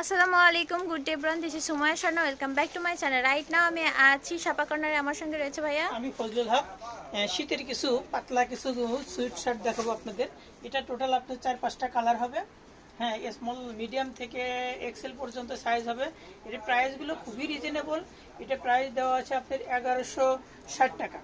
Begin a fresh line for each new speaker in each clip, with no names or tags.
আসসালামু আলাইকুম, good day bran this is Sumaiya Sharma welcome back to my channel right now আমি আছি সাপা কর্নারে, আমার সঙ্গে রয়েছে ভাইয়া।
আমি ফজলুল হক। শীতের কিছু পাতলা কিছু সুইট শার্ট দেখাবো আপনাদের। এটা টোটাল আপনার চার, পাঁচটা কালার হবে। হ্যাঁ স্মল মিডিয়াম থেকে এক্সেল পর্যন্ত সাইজ হবে। এর প্রাইসগুলো খুবই রিজনেবল এটা প্রাইস দেওয়া আছে আপনার এগারোশো ষাট টাকা।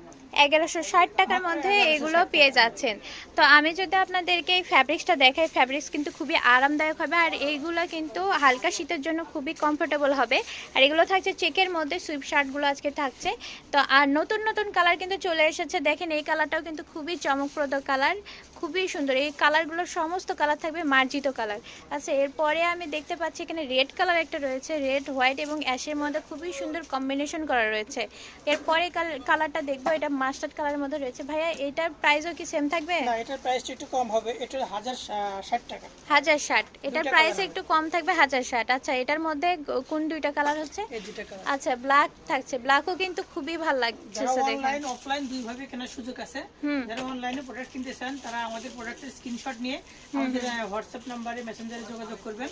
এগারোশো ষাট টাকার মধ্যে এগুলো পেয়ে যাচ্ছেন। তো আমি যদি আপনাদেরকে এই ফ্যাব্রিক্সটা দেখাই ফ্যাব্রিক্স কিন্তু খুবই আরামদায়ক হবে আর এইগুলো কিন্তু হালকা শীতের জন্য খুবই কমফোর্টেবল হবে। আর এগুলো থাকছে চেকের মধ্যে সুইপ শার্টগুলো আজকে থাকছে। তো আর নতুন নতুন কালার কিন্তু চলে এসেছে। দেখেন এই কালারটাও কিন্তু খুবই চমকপ্রদ কালার খুবই সুন্দর। এই কালারগুলো সমস্ত কালার থাকবে মার্জিত কালার আচ্ছা এরপরে আমি দেখতে পাচ্ছি এখানে রেড কালার একটা রয়েছে রেড হোয়াইট এবং অ্যাশের মধ্যে খুবই সুন্দর কম্বিনেশন করা রয়েছে। এরপরে কালারটা দেখব এটা মাস্টার্ড কালারের মধ্যে রয়েছে। ভাইয়া এটার প্রাইসও কি সেম থাকবে?
না এটার প্রাইসটা একটু কম হবে এটা হাজার শা- ষাট টাকা।
হাজার ষাট। এটার প্রাইস একটু কম থাকবে হাজার ষাট। আচ্ছা এটার মধ্যে কোন দুইটা কালার হচ্ছে?
এই দুটা কালার
আচ্ছা ব্ল্যাক থাকছে। ব্ল্যাকও কিন্তু খুবই ভালো লাগছে দেখেন
অনলাইন অফলাইন দুইভাবে কেনার সুযোগ আছে যারা অনলাইনে প্রোডাক্ট কিনতে চান তারা আমাদের প্রোডাক্টের স্ক্রিনশট নিয়ে আমাদের হোয়াটসঅ্যাপ নাম্বারে মেসেঞ্জারে যোগাযোগ করবেন।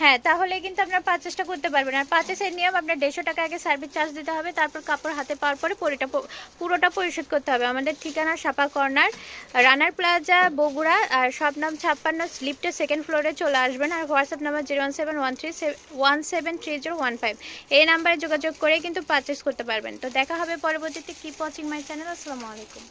হ্যাঁ তাহলে কিন্তু আপনার পারচেসটা করতে পারবেন। আর পারচেসের নিয়ম আপনার দেড়শো টাকা আগে সার্ভিস চার্জ দিতে হবে, তারপর কাপড় হাতে পাওয়ার পরে পুরোটা পুরোটা পরিশোধ করতে হবে। আমাদের ঠিকানা Sapa corner, Runner Plaza, Bogura, আর সব নাম ছাপ্পান্ন স্লিপটা সেকেন্ড ফ্লোরে চলে আসবেন। আর WhatsApp number zero one seven one three one seven three zero one five এই নাম্বারে যোগাযোগ করে কিন্তু পারচেস করতে পারবেন। তো দেখা হবে পরবর্তীতে। কিপ ওয়াচিং মাই চ্যানেল আসসালামু আলাইকুম।